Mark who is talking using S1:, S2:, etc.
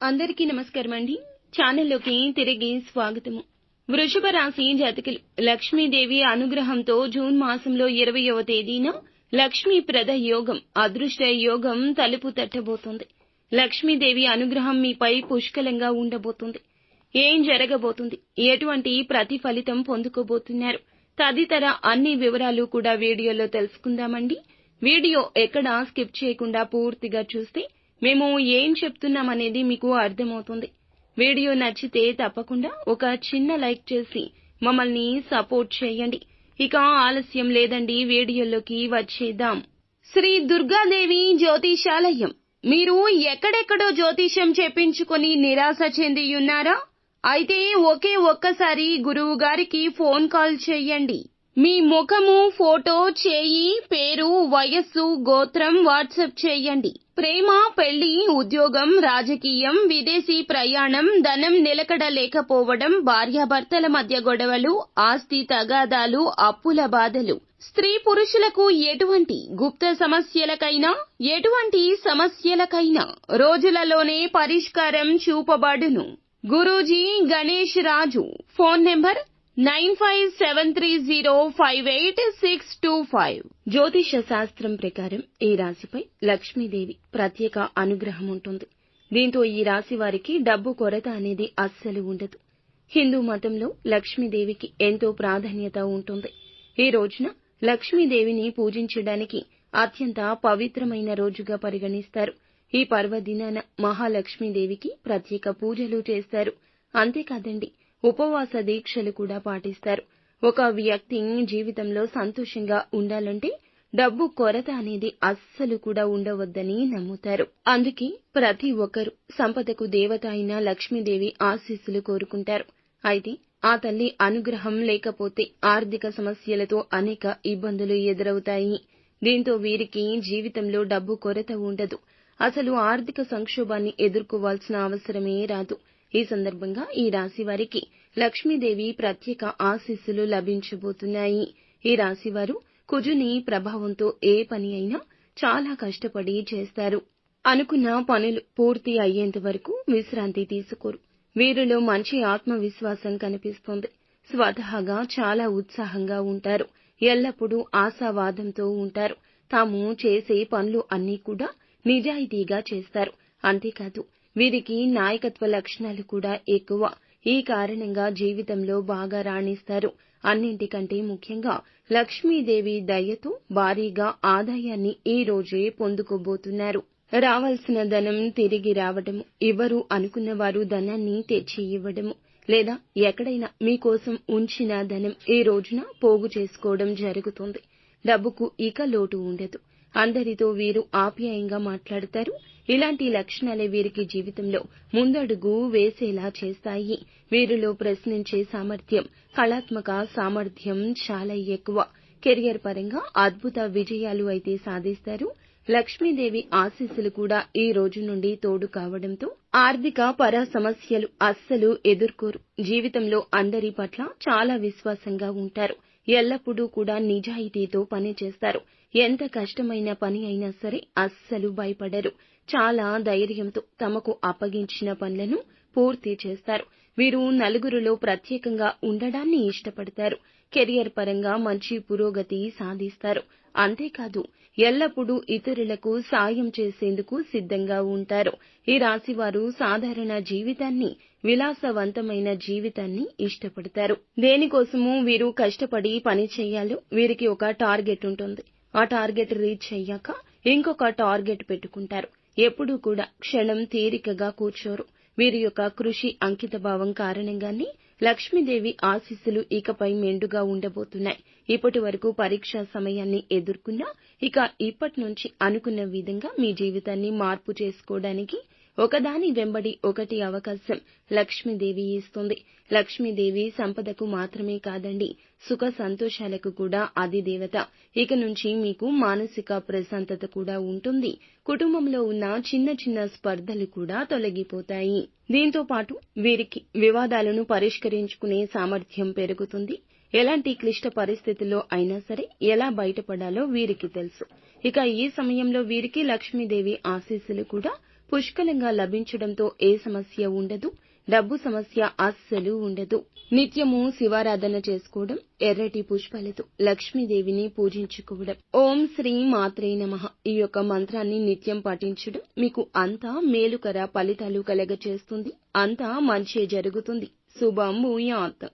S1: అందరికీ నమస్కారం అండి. ఛానల్లోకి తిరిగి స్వాగతము. వృషభ రాశి జాతకులు లక్ష్మీదేవి అనుగ్రహంతో జూన్ మాసంలో ఇరవయవ తేదీన లక్ష్మీప్రద యోగం అదృష్ట యోగం తలుపు తట్టబోతోంది. లక్ష్మీదేవి అనుగ్రహం మీపై పుష్కలంగా ఉండబోతుంది. ఏం జరగబోతుంది? ఎటువంటి ప్రతిఫలితం పొందుకోబోతున్నారు? తదితర అన్ని వివరాలు కూడా వీడియోలో తెలుసుకుందామండి. వీడియో ఎక్కడా స్కిప్ చేయకుండా పూర్తిగా చూస్తే మేము ఏం చెప్తున్నామనేది మీకు అర్థమవుతుంది. వీడియో నచ్చితే తప్పకుండా ఒక చిన్న లైక్ చేసి మమ్మల్ని సపోర్ట్ చేయండి. ఇక ఆలస్యం లేదండి వీడియోలోకి వచ్చేద్దాం. శ్రీ దుర్గాదేవి జ్యోతిషాలయం. మీరు ఎక్కడెక్కడో జ్యోతిషం చెప్పించుకుని నిరాశ చెంది ఉన్నారా అయితే ఒకే ఒక్కసారి గురువు గారికి ఫోన్ కాల్ చేయండి. మీ ముఖము ఫోటో చేయి పేరు వయస్సు గోత్రం వాట్సాప్ చేయండి. ప్రేమ పెళ్ళి ఉద్యోగం రాజకీయం విదేశీ ప్రయాణం ధనం నిలకడ లేకపోవడం భార్యాభర్తల మధ్య గొడవలు ఆస్తి తగాదాలు అప్పుల బాధలు. స్త్రీ పురుషులకు ఎటువంటి గుప్త సమస్యలకైనా ఎటువంటి సమస్యలకైనా రోజులలోనే పరిష్కారం చూపబడును. Guruji Ganesh Raju phone number nine five seven three zero five eight six two five. జ్యోతిష శాస్త్రం ప్రకారం ఈ రాశిపై లక్ష్మీదేవి ప్రత్యేక అనుగ్రహం ఉంటుంది దీంతో ఈ రాశి వారికి డబ్బు కొరత అనేది అస్సలు ఉండదు. హిందూ మతంలో లక్ష్మీదేవికి ఎంతో ప్రాధాన్యత ఉంటుంది. ఈ రోజున లక్ష్మీదేవిని పూజించడానికి అత్యంత పవిత్రమైన రోజుగా పరిగణిస్తారు. ఈ పర్వదినాన మహాలక్ష్మీదేవికి ప్రత్యేక పూజలు చేస్తారు. అంతేకాదండి ఉపవాస దీక్షలు కూడా పాటిస్తారు. ఒక వ్యక్తి జీవితంలో సంతోషంగా ఉండాలంటే డబ్బు కొరత అనేది అస్సలు కూడా ఉండవద్దని నమ్ముతారు. అందుకే ప్రతి ఒక్కరూ సంపదకు దేవత అయిన లక్ష్మీదేవి ఆశీస్సులు కోరుకుంటారు. అయితే ఆ తల్లి అనుగ్రహం లేకపోతే ఆర్థిక సమస్యలతో అనేక ఇబ్బందులు ఎదురవుతాయి. దీంతో వీరికి జీవితంలో డబ్బు కొరత ఉండదు. అసలు ఆర్థిక సంక్షోభాన్ని ఎదుర్కోవాల్సిన అవసరమే రాదు. ఈ సందర్భంగా ఈ రాశి వారికి లక్ష్మీదేవి ప్రత్యేక ఆశీస్సులు లభించబోతున్నాయి. ఈ రాశివారు కుజుని ప్రభావంతో ఏ పని అయినా చాలా కష్టపడి చేస్తారు. అనుకున్న పనులు పూర్తి అయ్యేంత వరకు విశ్రాంతి తీసుకోరు. వీరిలో మంచి ఆత్మవిశ్వాసం కనిపిస్తుంది. స్వతహాగా చాలా ఉత్సాహంగా ఉంటారు. ఎల్లప్పుడూ ఆశావాదంతో ఉంటారు. తాము చేసే పనులు అన్నీ కూడా నిజాయితీగా చేస్తారు. అంతేకాదు వీరికి నాయకత్వ లక్షణాలు కూడా ఎక్కువ. ఈ కారణంగా జీవితంలో బాగా రాణిస్తారు. అన్నింటికంటే ముఖ్యంగా లక్ష్మీదేవి దయతో భారీగా ఆదాయాన్ని ఈ రోజే పొందుకోబోతున్నారు. రావాల్సిన ధనం తిరిగి రావడము ఎవరు అనుకున్న వారు ధనాన్ని తెచ్చి ఇవ్వడము లేదా ఎక్కడైనా మీకోసం ఉంచిన ధనం ఈ రోజున పోగు చేసుకోవడం జరుగుతుంది. డబ్బుకు ఇక లోటు ఉండదు. అందరితో వీరు ఆప్యాయంగా మాట్లాడతారు. ఇలాంటి లక్షణాలే వీరికి జీవితంలో ముందడుగు వేసేలా చేస్తాయి. వీరిలో ప్రశ్నించే సామర్థ్యం కళాత్మక సామర్థ్యం చాలా ఎక్కువ. కెరియర్ పరంగా అద్భుత విజయాలు అయితే సాధిస్తారు. లక్ష్మీదేవి ఆశీస్సులు కూడా ఈ రోజు నుండి తోడు కావడంతో ఆర్థిక పర సమస్యలు అస్సలు ఎదుర్కోరు. జీవితంలో అందరి పట్ల చాలా విశ్వాసంగా ఉంటారు. ఎల్లప్పుడూ కూడా నిజాయితీతో పని చేస్తారు. ఎంత కష్టమైన పని అయినా సరే అస్సలు భయపడరు. చాలా ధైర్యంతో తమకు అప్పగించిన పనులను పూర్తి చేస్తారు. వీరు నలుగురిలో ప్రత్యేకంగా ఉండడాన్ని ఇష్టపడతారు. కెరియర్ పరంగా మంచి పురోగతి సాధిస్తారు. అంతేకాదు ఎల్లప్పుడూ ఇతరులకు సాయం చేసేందుకు సిద్ధంగా ఉంటారు. ఈ రాశివారు సాధారణ జీవితాన్ని విలాసవంతమైన జీవితాన్ని ఇష్టపడతారు. దేనికోసము వీరు కష్టపడి పని చేయాలో వీరికి ఒక టార్గెట్ ఉంటుంది. ఆ టార్గెట్ రీచ్ అయ్యాక ఇంకొక టార్గెట్ పెట్టుకుంటారు. ఎప్పుడూ కూడా క్షణం తీరికగా కూర్చోరు. వీరి యొక్క కృషి అంకితభావం కారణంగానే లక్ష్మీదేవి ఆశీస్సులు ఇకపై మెండుగా ఉండబోతున్నాయి. ఇప్పటి వరకు పరీక్షా సమయాన్ని ఎదుర్కొన్నా ఇక ఇప్పటి నుంచి అనుకున్న విధంగా మీ జీవితాన్ని మార్పు చేసుకోవడానికి ఒకదాని వెంబడి ఒకటి అవకాశం లక్ష్మీదేవి ఇస్తుంది. లక్ష్మీదేవి సంపదకు మాత్రమే కాదండి సుఖ సంతోషాలకు కూడా అధిదేవత. ఇక నుంచి మీకు మానసిక ప్రశాంతత కూడా ఉంటుంది. కుటుంబంలో ఉన్న చిన్న చిన్న స్పర్ధలు కూడా తొలగిపోతాయి. దీంతో పాటు వీరికి వివాదాలను పరిష్కరించుకునే సామర్థ్యం పెరుగుతుంది. ఎలాంటి క్లిష్ట పరిస్థితుల్లో అయినా సరే ఎలా బయటపడాలో వీరికి తెలుసు. ఇక ఈ సమయంలో వీరికి లక్ష్మీదేవి ఆశీస్సులు కూడా పుష్కలంగా లభించడంతో ఏ సమస్య ఉండదు డబ్బు సమస్య అస్సలు ఉండదు. నిత్యము శివారాధన చేసుకోవడం ఎర్రటి పుష్పాలతో లక్ష్మీదేవిని పూజించుకోవడం. ఓం శ్రీ మాత్రే నమః. ఈ యొక్క మంత్రాన్ని నిత్యం పఠించడం మీకు అంతా మేలుకర ఫలితాలు కలగ చేస్తుంది అంతా మంచి జరుగుతుంది. శుభం భూయాత్.